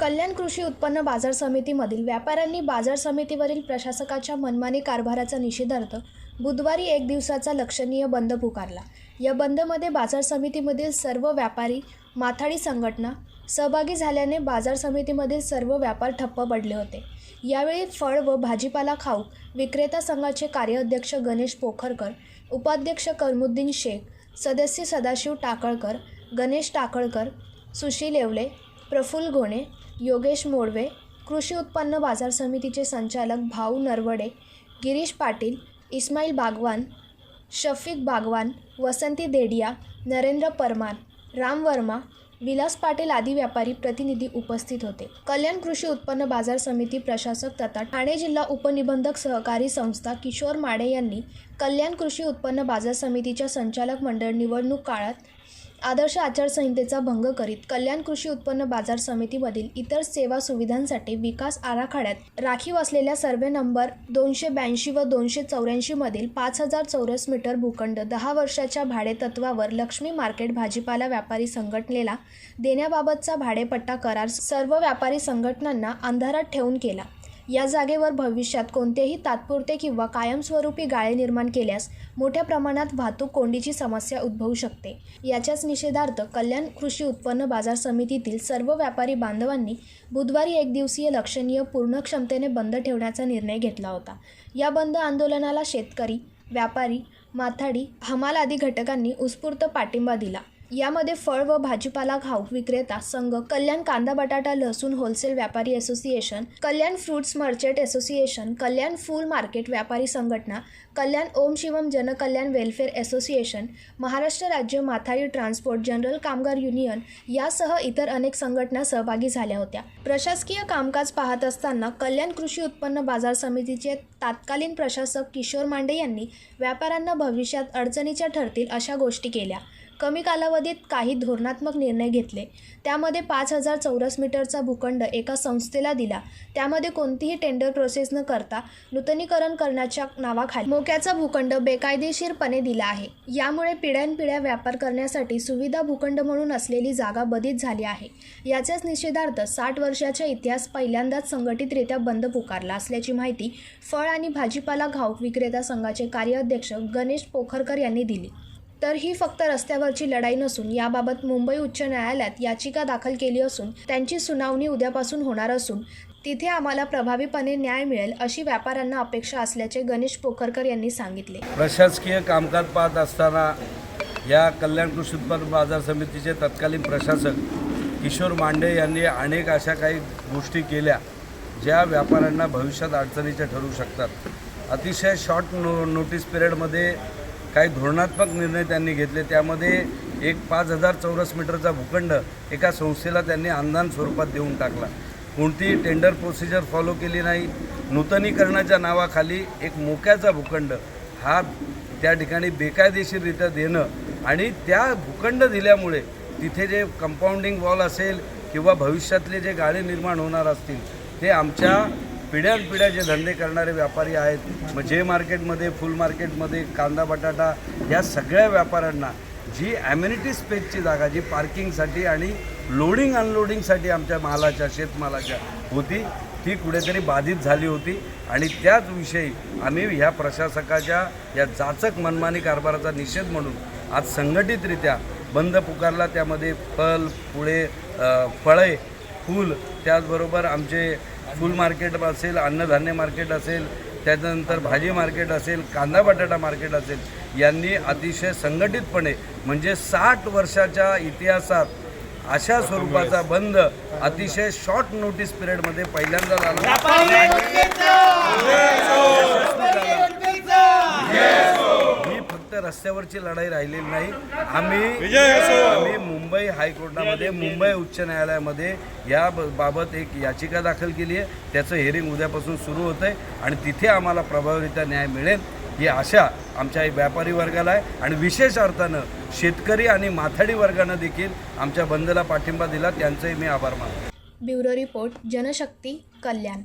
कल्याण कृषी उत्पन्न बाजार समितीमधील व्यापाऱ्यांनी बाजार समितीवरील प्रशासकाच्या मनमानी कारभाराचा निषेधार्थ बुधवारी एक दिवसाचा लक्षणीय बंद पुकारला. या बंदमध्ये बाजार समितीमधील सर्व व्यापारी माथाडी संघटना सहभागी झाल्याने बाजार समितीमधील सर्व व्यापार ठप्प पडले होते. यावेळी फळ व भाजीपाला खाऊ विक्रेता संघाचे कार्याध्यक्ष गणेश पोखरकर उपाध्यक्ष करमुद्दीन शेख सदस्य सदाशिव टाकळकर गणेश टाकळकर सुशील येवले प्रफुल्ल घोणे योगेश मोडवे कृषी उत्पन्न बाजार समितीचे संचालक भाऊ नरवडे गिरीश पाटील इस्माईल बागवान शफिक बागवान वसंती देडिया नरेंद्र परमार राम वर्मा विलास पाटील आदी व्यापारी प्रतिनिधी उपस्थित होते. कल्याण कृषी उत्पन्न बाजार समिती प्रशासक तथा ठाणे जिल्हा उपनिबंधक सहकारी संस्था किशोर माडे यांनी कल्याण कृषी उत्पन्न बाजार समितीच्या संचालक मंडळ निवडणूक काळात आदर्श आचारसंहितेचा भंग करीत कल्याण कृषी उत्पन्न बाजार समितीमधील इतर सेवा सुविधांसाठी विकास आराखड्यात राखीव असलेल्या सर्वे नंबर दोनशे ब्याऐंशी व दोनशे चौऱ्याऐंशीमधील पाच हजार चौरस मीटर भूखंड दहा वर्षाच्या भाडेतत्वावर लक्ष्मी मार्केट भाजीपाला व्यापारी संघटनेला देण्याबाबतचा भाडेपट्टा करार सर्व व्यापारी संघटनांना अंधारात ठेवून केला. या जागेवर भविष्यात कोणतेही तात्पुरते किंवा कायमस्वरूपी गाळे निर्माण केल्यास मोठ्या प्रमाणात वाहतूक कोंडीची समस्या उद्भवू शकते. याच्याच निषेधार्थ कल्याण कृषी उत्पन्न बाजार समितीतील सर्व व्यापारी बांधवांनी बुधवारी एक दिवसीय लक्षणीय पूर्ण क्षमतेने बंद ठेवण्याचा निर्णय घेतला होता. या बंद आंदोलनाला शेतकरी व्यापारी माथाडी हमाल आदी घटकांनी उत्स्फूर्त पाठिंबा दिला. यामध्ये फळ व भाजीपाला घाऊक विक्रेता संघ कल्याण कांदा बटाटा लसूण होलसेल व्यापारी association Kalyan fruits merchant association Kalyan फूल मार्केट व्यापारी संघटना कल्याण ओम शिवम जनकल्याण वेलफेअर असोसिएशन महाराष्ट्र राज्य माथाडी ट्रान्सपोर्ट जनरल कामगार युनियन यासह इतर अनेक संघटना सहभागी झाल्या होत्या. प्रशासकीय कामकाज पाहत असताना कल्याण कृषी उत्पन्न बाजार समितीचे तत्कालीन प्रशासक किशोर मांडे यांनी व्यापाऱ्यांना भविष्यात अडचणीच्या ठरतील अशा गोष्टी केल्या. कमी कालावधीत काही धोरणात्मक निर्णय घेतले. त्यामध्ये पाच हजार चौरस मीटरचा भूखंड एका संस्थेला दिला. त्यामध्ये कोणतीही टेंडर प्रोसेस न करता नूतनीकरण करण्याच्या नावाखाली मोक्याचा भूखंड बेकायदेशीरपणे दिला आहे. यामुळे पिढ्यानपिढ्या व्यापार करण्यासाठी सुविधा भूखंड म्हणून असलेली जागा बधित झाली आहे. याच्याच निषेधार्थ साठ वर्षाचा इतिहास पहिल्यांदाच संघटितरित्या बंद पुकारला असल्याची माहिती फळ आणि भाजीपाला घाऊक विक्रेता संघाचे कार्याध्यक्ष गणेश पोखरकर यांनी दिली. तर ही फक्त रस्त्यावरची लढाई नसून याबाबत मुंबई उच्च न्यायालयात याचिका दाखल केली असून त्यांची सुनावणी उद्यापासून होणार असून तिथे आम्हाला प्रभावीपणे न्याय मिळेल अशी व्यापाऱ्यांना अपेक्षा असल्याचे गणेश पोखरकर यांनी सांगितले. प्रशासकीय कामकाज पाहत असताना या कल्याण कृषी उत्पन्न बाजार समितीचे तत्कालीन प्रशासक किशोर मांडे यांनी अनेक अशा काही गोष्टी केल्या. ज्या व्यापाऱ्यांना भविष्यात अडचणीच्या ठरू शकतात. अतिशय शॉर्ट नो नोटीस पिरियडमध्ये काही धोरणात्मक निर्णय त्यांनी घेतले. त्यामध्ये एक पाच हजार चौरस मीटरचा भूखंड एका संस्थेला त्यांनी अनुदान स्वरूपात देऊन टाकला. कोणतीही टेंडर प्रोसिजर फॉलो केली नाही. नूतनीकरणाच्या नावाखाली एक मोक्याचा भूखंड. हा त्या ठिकाणी बेकायदेशीररित्या देणं आणि त्या भूखंड दिल्यामुळे तिथे जे कंपाऊंडिंग वॉल असेल किंवा भविष्यातले जे गाळे निर्माण होणार असतील ते आमच्या पिढ्यानपिढ्या जे धंदे करणारे व्यापारी आहेत मग जे मार्केटमध्ये फुल मार्केटमध्ये कांदा बटाटा या सगळ्या व्यापाऱ्यांना जी ॲम्युनिटी स्पेसची जागा जी पार्किंगसाठी आणि लोडिंग अनलोडिंगसाठी आमच्या मालाच्या शेतमालाच्या होती ती कुठेतरी बाधित झाली होती. आणि त्याच विषयी आम्ही ह्या प्रशासकाच्या या जाचक मनमानी कारभाराचा निषेध म्हणून आज संघटितरित्या बंद पुकारला. त्यामध्ये फल पुळे फळे फूल त्याचबरोबर आमचे फूल मार्केट असेल अन्नधान्य मार्केट असेल त्याच्यानंतर भाजी मार्केट असेल कांदा बटाटा मार्केट असेल यांनी अतिशय संघटितपणे म्हणजे साठ वर्षाच्या इतिहासात अशा स्वरूपाचा बंद अतिशय शॉर्ट नोटीस पिरियडमध्ये पहिल्यांदा झाला. ही फक्त रस्त्यावरची लढाई राहिलेली नाही. आम्ही आम्ही मुंबई हायकोर्टामध्ये मुंबई उच्च न्यायालयामध्ये या बाबत एक याचिका दाखल केली आहे. त्याचं हेरिंग उद्यापासून सुरू होतं आहे आणि तिथे आम्हाला प्रभावीरित्या न्याय मिळेल ही आशा आमच्या व्यापारी वर्गाला आहे. आणि विशेष अर्थानं शेतकरी आणि माथाडी वर्गानं देखील आमच्या बंदला पाठिंबा दिला. त्यांचंही मी आभार मानतो. Bureau report Janshakti Kalyan.